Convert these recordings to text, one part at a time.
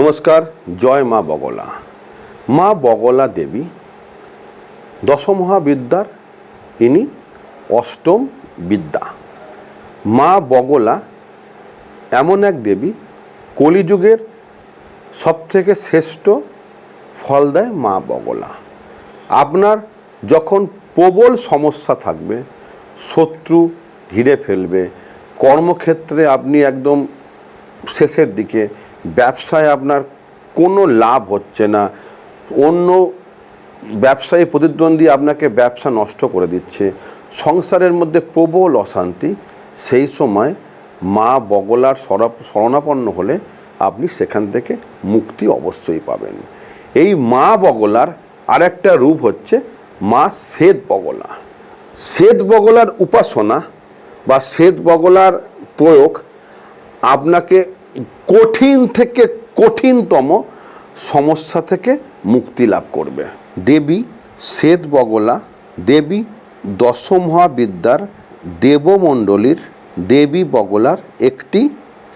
নমস্কার, জয় মা বগলা। মা বগলা দেবী, দশমহাবিদ্যার ইনি অষ্টম বিদ্যা। মা বগলা এমন এক দেবী, কলিযুগের সবথেকে শ্রেষ্ঠ ফল দেয় মা বগলা। আপনার যখন প্রবল সমস্যা থাকবে, শত্রু ঘিরে ফেলবে, কর্মক্ষেত্রে আপনি একদম শেষের দিকে ব্যবসায় আপনার কোনো লাভ হচ্ছে না। অন্য ব্যবসায়ী প্রতিদ্বন্দ্বী আপনাকে ব্যবসা নষ্ট করে দিচ্ছে। সংসারের মধ্যে প্রবল অশান্তি। সেই সময় মা বগলার শরণাপন্ন হলে আপনি সেখান থেকে মুক্তি অবশ্যই পাবেন। এই মা বগলার আরেকটা রূপ হচ্ছে মা শ্বেত বগলা। শ্বেত বগলার উপাসনা বা শ্বেত বগলার প্রয়োগ আপনাকে কঠিন থেকে কঠিনতম সমস্যা থেকে মুক্তি লাভ করবে। দেবী শ্বেত বগলা, দেবী দশমহাবিদ্যার দেবমণ্ডলীর দেবী বগলার একটি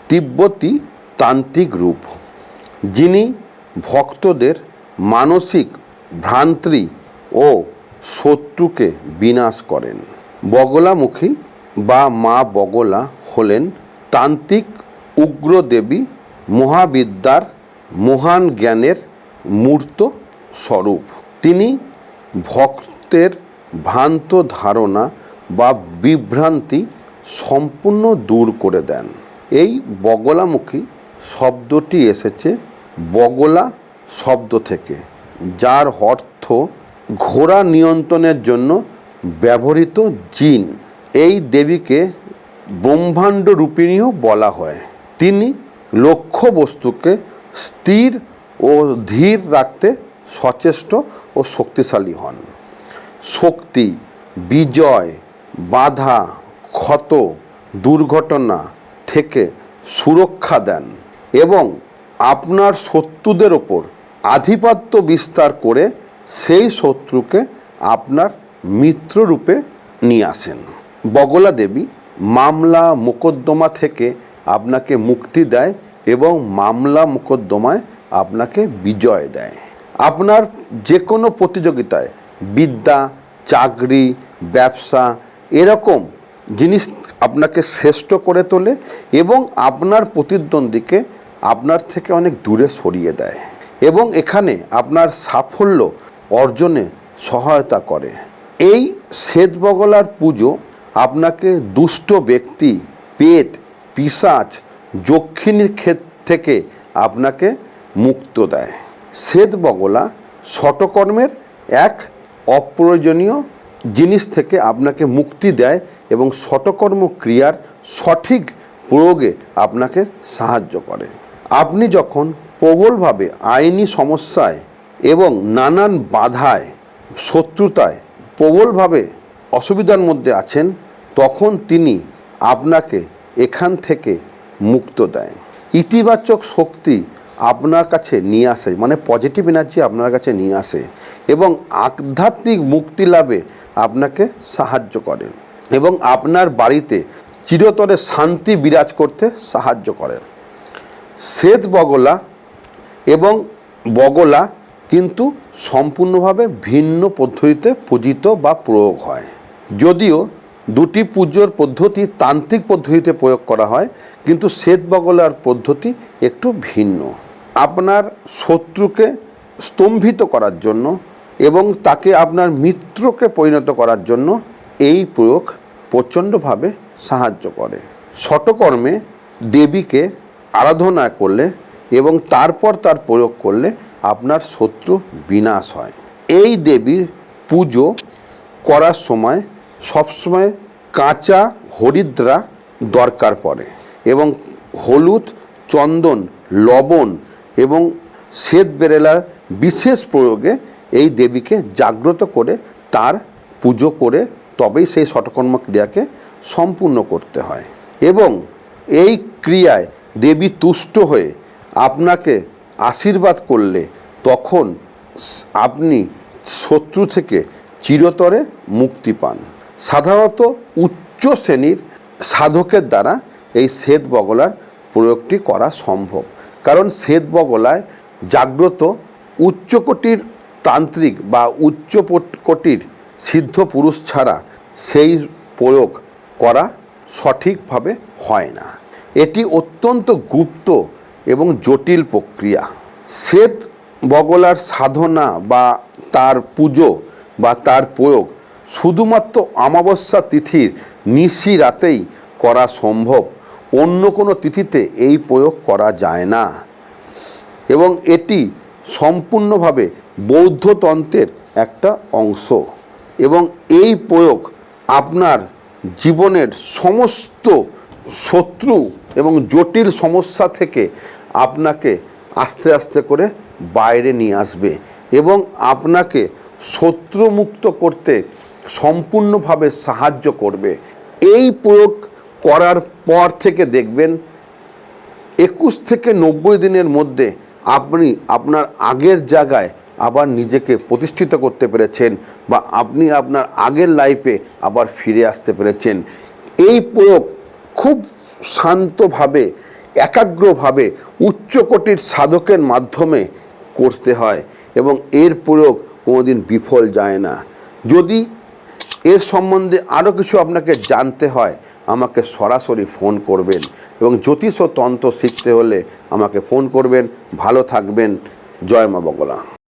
তিব্বতী তান্ত্রিক রূপ। যিনি ভক্তদের মানসিক ভ্রান্তি ও শত্রুকে বিনাশ করেন। বগলামুখী বা মা বগলা হলেন তান্ত্রিক উগ্র দেবী মহাবিদ্যার মহান জ্ঞানের মূর্ত স্বরূপ। তিনি ভক্তের ভ্রান্ত ধারণা বা বিভ্রান্তি সম্পূর্ণ দূর করে দেন। এই বগলামুখী শব্দটি এসেছে বগলা শব্দ থেকে, যার অর্থ ঘোড়া নিয়ন্ত্রণের জন্য ব্যবহৃত জিন। এই দেবীকে ব্রহ্মাণ্ড রূপিণীও বলা হয়। তিনি লক্ষ্য বস্তুকে স্থির ও ধীর রাখতে সচেষ্ট ও শক্তিশালী হন। শক্তি, বিজয়, বাধা, ক্ষত, দুর্ঘটনা থেকে সুরক্ষা দেন এবং আপনার শত্রুদের ওপর আধিপত্য বিস্তার করে সেই শত্রুকে আপনার মিত্ররূপে নিয়ে আসেন। বগলা দেবী মামলা মোকদ্দমা থেকে আপনাকে মুক্তি দেয় এবং মামলা মোকদ্দমায় আপনাকে বিজয় দেয়। আপনার যে কোনো প্রতিযোগিতায় বিদ্যা, চাকরি, ব্যবসা এরকম জিনিস আপনাকে শ্রেষ্ঠ করে তোলে এবং আপনার প্রতিদ্বন্দ্বীকে আপনার থেকে অনেক দূরে সরিয়ে দেয় এবং এখানে আপনার সাফল্য অর্জনে সহায়তা করে। এই শ্বেতবগলার পুজো আপনাকে দুষ্ট ব্যক্তি, পেট পিসাচ যক্ষিণীর ক্ষেত থেকে আপনাকে মুক্ত দেয়। শ্বেত বগলা শটকর্মের এক অপ্রয়োজনীয় জিনিস থেকে আপনাকে মুক্তি দেয় এবং শটকর্ম ক্রিয়ার সঠিক প্রয়োগে আপনাকে সাহায্য করে। আপনি যখন প্রবলভাবে আইনি সমস্যায় এবং নানান বাধায়, শত্রুতায় প্রবলভাবে অসুবিধার মধ্যে আছেন, তখন তিনি আপনাকে এখান থেকে মুক্ত দেয়। ইতিবাচক শক্তি আপনার কাছে নিয়ে আসে মানে পজিটিভ এনার্জি আপনার কাছে নিয়ে আসে এবং আধ্যাত্মিক মুক্তি লাভে আপনাকে সাহায্য করে এবং আপনার বাড়িতে চিরতরে শান্তি বিরাজ করতে সাহায্য করেন শ্বেত বগলা এবং বগলা কিন্তু সম্পূর্ণভাবে ভিন্ন পদ্ধতিতে পূজিত বা প্রয়োগ হয়। যদিও দুটি পুজোর পদ্ধতি তান্ত্রিক পদ্ধতিতে প্রয়োগ করা হয়, কিন্তু শ্বেত বগলার পদ্ধতি একটু ভিন্ন। আপনার শত্রুকে স্তম্ভিত করার জন্য এবং তাকে আপনার মিত্রকে পরিণত করার জন্য এই প্রয়োগ প্রচণ্ডভাবে সাহায্য করে। শটকর্মে দেবীকে আরাধনা করলে এবং তারপর তার প্রয়োগ করলে আপনার শত্রু বিনাশ হয়। এই দেবীর পুজো করার সময় সবসময় কাঁচা হরিদ্রা দরকার পড়ে এবং হলুদ, চন্দন, লবণ এবং শ্বেত বেরেলার বিশেষ প্রয়োগে এই দেবীকে জাগ্রত করে তার পুজো করে তবেই সেই শটকর্ম ক্রিয়াকে সম্পূর্ণ করতে হয়। এবং এই ক্রিয়ায় দেবী তুষ্ট হয়ে আপনাকে আশীর্বাদ করলে তখন আপনি শত্রু থেকে চিরতরে মুক্তি পান। সাধারণত উচ্চ শ্রেণির সাধকের দ্বারা এই শ্বেত বগলার প্রয়োগটি করা সম্ভব। কারণ শ্বেত বগলায় জাগ্রত উচ্চকোটির তান্ত্রিক বা উচ্চ কোটির সিদ্ধ পুরুষ ছাড়া সেই প্রয়োগ করা সঠিকভাবে হয় না। এটি অত্যন্ত গুপ্ত এবং জটিল প্রক্রিয়া। শ্বেত বগলার সাধনা বা তার পুজো বা তার প্রয়োগ শুধুমাত্র অমাবস্যা তিথির নিশি রাতেই করা সম্ভব। অন্য কোনো তিথিতে এই প্রয়োগ করা যায় না। এবং এটি সম্পূর্ণভাবে বৌদ্ধতন্ত্রের একটা অংশ। এবং এই প্রয়োগ আপনার জীবনের সমস্ত শত্রু এবং জটিল সমস্যা থেকে আপনাকে আস্তে আস্তে করে বাইরে নিয়ে আসবে এবং আপনাকে শত্রুমুক্ত করতে সম্পূর্ণভাবে সাহায্য করবে। এই প্রয়োগ করার পর থেকে দেখবেন, একুশ থেকে নব্বই দিনের মধ্যে আপনি আপনার আগের জায়গায় আবার নিজেকে প্রতিষ্ঠিত করতে পেরেছেন বা আপনি আপনার আগের লাইফে আবার ফিরে আসতে পেরেছেন। এই প্রয়োগ খুব শান্তভাবে, একাগ্রভাবে উচ্চকোটির সাধকের মাধ্যমে করতে হয় এবং এর প্রয়োগ কোনোদিন বিফল যায় না। যদি এর সম্বন্ধে আরও কিছু আপনাকে জানতে হয়, আমাকে সরাসরি ফোন করবেন এবং জ্যোতিষ ও তন্ত্র শিখতে হলে আমাকে ফোন করবেন। ভালো থাকবেন। জয় মা বগলা।